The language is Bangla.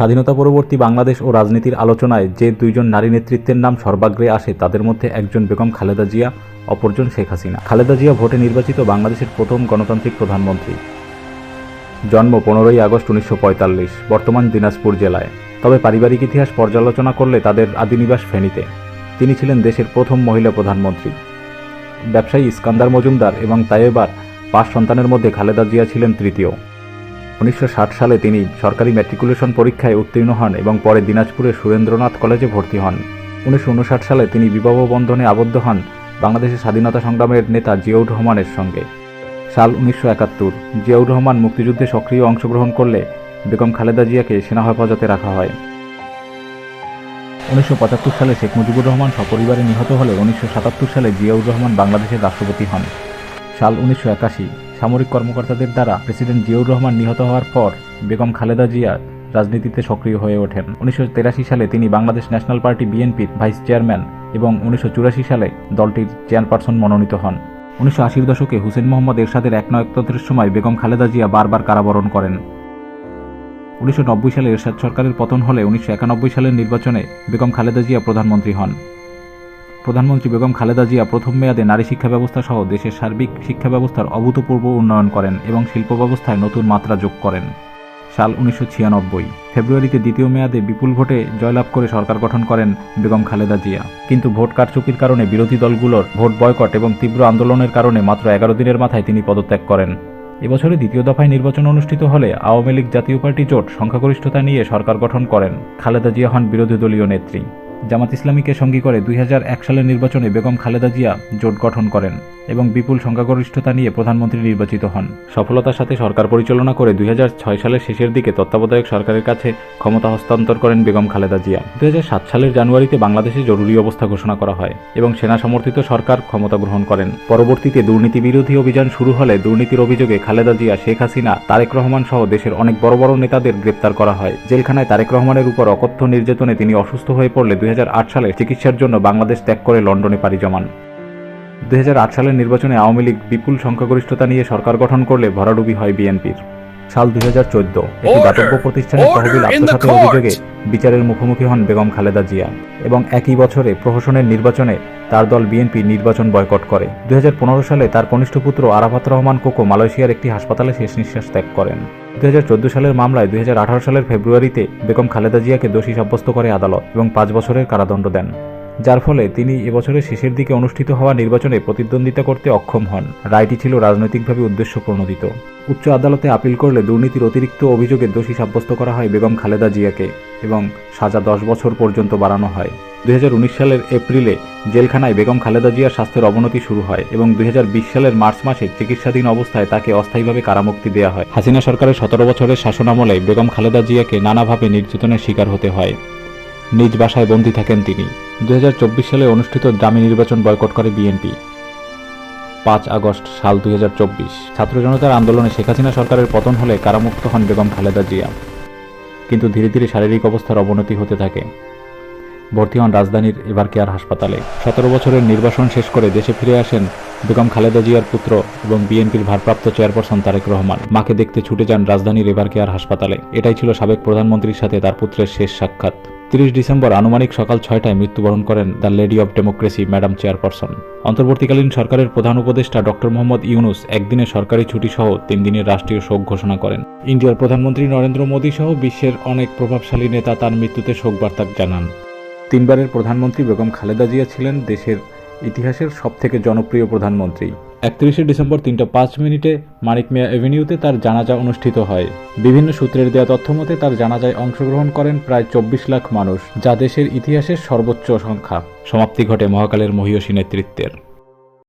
স্বাধীনতা পরবর্তী বাংলাদেশ ও রাজনীতির আলোচনায় যে দুইজন নারী নেতৃত্বের নাম সর্বাগ্রে আসে তাদের মধ্যে একজন বেগম খালেদা জিয়া, অপরজন শেখ হাসিনা। খালেদা জিয়া ভোটে নির্বাচিত বাংলাদেশের প্রথম গণতান্ত্রিক প্রধানমন্ত্রী। জন্ম পনেরোই আগস্ট উনিশশো পঁয়তাল্লিশ, বর্তমান দিনাজপুর জেলায়। তবে পারিবারিক ইতিহাস পর্যালোচনা করলে তাদের আদিনিবাস ফেনীতে। তিনি ছিলেন দেশের প্রথম মহিলা প্রধানমন্ত্রী। ব্যবসায়ী ইস্কান্দার মজুমদার এবং তাইয়েবার পাঁচ সন্তানের মধ্যে খালেদা জিয়া ছিলেন তৃতীয়। উনিশশো ষাট সালে তিনি সরকারি ম্যাট্রিকুলেশন পরীক্ষায় উত্তীর্ণ হন এবং পরে দিনাজপুরের সুরেন্দ্রনাথ কলেজে ভর্তি হন। উনিশশো উনষাট সালে তিনি বিবাহ বন্ধনে আবদ্ধ হন বাংলাদেশের স্বাধীনতা সংগ্রামের নেতা জিয়াউর রহমানের সঙ্গে। সাল উনিশশো একাত্তর, জিয়াউর রহমান মুক্তিযুদ্ধে সক্রিয় অংশগ্রহণ করলে বেগম খালেদা জিয়াকে সেনা হেফাজতে রাখা হয়। উনিশশো পঁচাত্তর সালে শেখ মুজিবুর রহমান সপরিবারে নিহত হলে উনিশশো সাতাত্তর সালে জিয়াউর রহমান বাংলাদেশের রাষ্ট্রপতি হন। সাল উনিশশো একাশি সামরিক কর্মকর্তাদের দ্বারা প্রেসিডেন্ট জিয়াউর রহমান নিহত হওয়ার পর বেগম খালেদা জিয়া রাজনীতিতে সক্রিয় হয়ে ওঠেন। উনিশশো সালে তিনি বাংলাদেশ ন্যাশনাল পার্টি বিএনপির ভাইস চেয়ারম্যান এবং উনিশশো চুরাশি সালে দলটির চেয়ারপারসন মনোনীত হন। উনিশশো আশির দশকে হুসেন মোহাম্মদ এরশাদের এক একনায়কতন্ত্রের সময় বেগম খালেদা জিয়া বারবার কারাবরণ করেন। উনিশশো নব্বই সালে এরশাদ সরকারের পতন হলে উনিশশো একানব্বই সালের নির্বাচনে বেগম খালেদা জিয়া প্রধানমন্ত্রী হন। প্রধানমন্ত্রী বেগম খালেদা জিয়া প্রথম মেয়াদে নারী শিক্ষা ব্যবস্থা সহ দেশের সার্বিক শিক্ষা ব্যবস্থার অভূতপূর্ব উন্নয়ন করেন এবং শিল্প ব্যবস্থায় নতুন মাত্রা যোগ করেন। সাল উনিশশো ছিয়ানব্বই, ফেব্রুয়ারিতে দ্বিতীয় মেয়াদে বিপুল ভোটে জয়লাভ করে সরকার গঠন করেন বেগম খালেদা জিয়া। কিন্তু ভোট কারচুপির কারণে বিরোধী দলগুলোর ভোট বয়কট এবং তীব্র আন্দোলনের কারণে মাত্র এগারো দিনের মাথায় তিনি পদত্যাগ করেন। এবছরে দ্বিতীয় দফায় নির্বাচন অনুষ্ঠিত হলে আওয়ামী লীগ জাতীয় পার্টি জোট সংখ্যাগরিষ্ঠতা নিয়ে সরকার গঠন করেন খালেদা জিয়া হন বিরোধী দলীয় নেত্রী। জামাত ইসলামীকে সঙ্গী করে দুই হাজার এক সালের নির্বাচনে বেগম খালেদা জিয়া জোট গঠন করেন এবং বিপুল সংখ্যাগরিষ্ঠতা নিয়ে প্রধানমন্ত্রী নির্বাচিত হন। সফলতার সাথে সরকার পরিচালনা করে দুই হাজার ছয় সালের শেষের দিকে তত্ত্বাবধায়ক সরকারের কাছে ক্ষমতা হস্তান্তর করেন বেগম খালেদা জিয়া। দুই হাজার সাত সালের জানুয়ারিতে বাংলাদেশে জরুরি অবস্থা ঘোষণা করা হয় এবং সেনা সমর্থিত সরকার ক্ষমতা গ্রহণ করেন। পরবর্তীতে দুর্নীতি বিরোধী অভিযান শুরু হলে দুর্নীতির অভিযোগে খালেদা জিয়া, শেখ হাসিনা, তারেক রহমান সহ দেশের অনেক বড় বড় নেতাদের গ্রেপ্তার করা হয়। জেলখানায় তারেক রহমানের উপর অকথ্য নির্যাতনে তিনি অসুস্থ হয়ে পড়লে দুই সালে চিকিৎসার জন্য বাংলাদেশ ত্যাগ করে লন্ডনে পাড়ি জমান। দুই হাজার আট সালের নির্বাচনে আওয়ামী লীগ বিপুল সংখ্যাগরিষ্ঠতা নিয়ে সরকার গঠন করলে ভরাডুবি হয় বিএনপির। সাল দুই হাজার চোদ্দ একটি দাতব্য প্রতিষ্ঠানের তহবিল আত্মসাতের অভিযোগে বিচারের মুখোমুখি হন বেগম খালেদা জিয়া এবং একই বছরে প্রহসনের নির্বাচনে তার দল বিএনপি নির্বাচন বয়কট করে। দুই হাজার পনেরো সালে তার কনিষ্ঠ পুত্র আরাফাত রহমান কোকো মালয়েশিয়ার একটি হাসপাতালে শেষ নিঃশ্বাস ত্যাগ করেন। দুই হাজার চোদ্দ সালের মামলায় দুই হাজার আঠারো সালের ফেব্রুয়ারিতে বেগম খালেদা জিয়াকে দোষী সাব্যস্ত করে আদালত এবং পাঁচ বছরের কারাদণ্ড দেন। যার ফলে তিনি এবছরের শেষের দিকে অনুষ্ঠিত হওয়া নির্বাচনে প্রতিদ্বন্দ্বিতা করতে অক্ষম হন। রায়টি ছিল রাজনৈতিকভাবে উদ্দেশ্য প্রণোদিত উচ্চ আদালতে আপিল করলে দুর্নীতির অতিরিক্ত অভিযোগে দোষী সাব্যস্ত করা হয় বেগম খালেদা জিয়াকে এবং সাজা দশ বছর পর্যন্ত বাড়ানো হয়। দুই হাজার উনিশ সালের এপ্রিলে জেলখানায় বেগম খালেদা জিয়ার স্বাস্থ্যের অবনতি শুরু হয় এবং দুই হাজার বিশ সালের মার্চ মাসে চিকিৎসাধীন অবস্থায় তাকে অস্থায়ীভাবে কারামুক্তি দেওয়া হয়। হাসিনা সরকারের সতেরো বছরের শাসনামলে বেগম খালেদা জিয়াকে নানাভাবে নির্যাতনের শিকার হতে হয়। নিজ বাসায় বন্দী থাকেন তিনি। দুই হাজার চব্বিশ সালে অনুষ্ঠিত দামি নির্বাচন বয়কট করে বিএনপি। পাঁচ আগস্ট সাল দুই হাজার চব্বিশ, ছাত্র জনতার আন্দোলনে শেখ হাসিনা সরকারের পতন হলে কারামুক্ত হন বেগম খালেদা জিয়া। কিন্তু ধীরে ধীরে শারীরিক অবস্থার অবনতি হতে থাকে। ভর্তি হন রাজধানীর এবার কেয়ার হাসপাতালে। সতেরো বছরের নির্বাসন শেষ করে দেশে ফিরে আসেন বেগম খালেদা জিয়ার পুত্র এবং বিএনপির ভারপ্রাপ্ত চেয়ারপারসন তারেক রহমান। মাকে দেখতে ছুটে যান রাজধানীর এবার কেয়ার হাসপাতালে। এটাই ছিল সাবেক প্রধানমন্ত্রীর সাথে তার পুত্রের শেষ সাক্ষাৎ। তিরিশ ডিসেম্বর আনুমানিক সকাল ছয়টায় মৃত্যুবরণ করেন the lady of democracy, madam chairperson. অন্তর্বর্তীকালীন সরকারের প্রধান উপদেষ্টা ডক্টর মোহাম্মদ ইউনুস একদিনের সরকারি ছুটি সহ তিন দিনের রাষ্ট্রীয় শোক ঘোষণা করেন। ইন্ডিয়ার প্রধানমন্ত্রী নরেন্দ্র মোদী সহ বিশ্বের অনেক প্রভাবশালী নেতা তার মৃত্যুতে শোক বার্তা জানান। তিনবারের প্রধানমন্ত্রী বেগম খালেদা জিয়া ছিলেন দেশের ইতিহাসের সবথেকে জনপ্রিয় প্রধানমন্ত্রী। একত্রিশে ডিসেম্বর তিনটা পাঁচ মিনিটে মানিক মিয়া এভিনিউতে তার জানাজা অনুষ্ঠিত হয়। বিভিন্ন সূত্রের দেওয়া তথ্য মতে তার জানাজায় অংশগ্রহণ করেন প্রায় চব্বিশ লাখ মানুষ, যা দেশের ইতিহাসের সর্বোচ্চ সংখ্যা। সমাপ্তি ঘটে মহাকালের মহিয়সী নেতৃত্বের।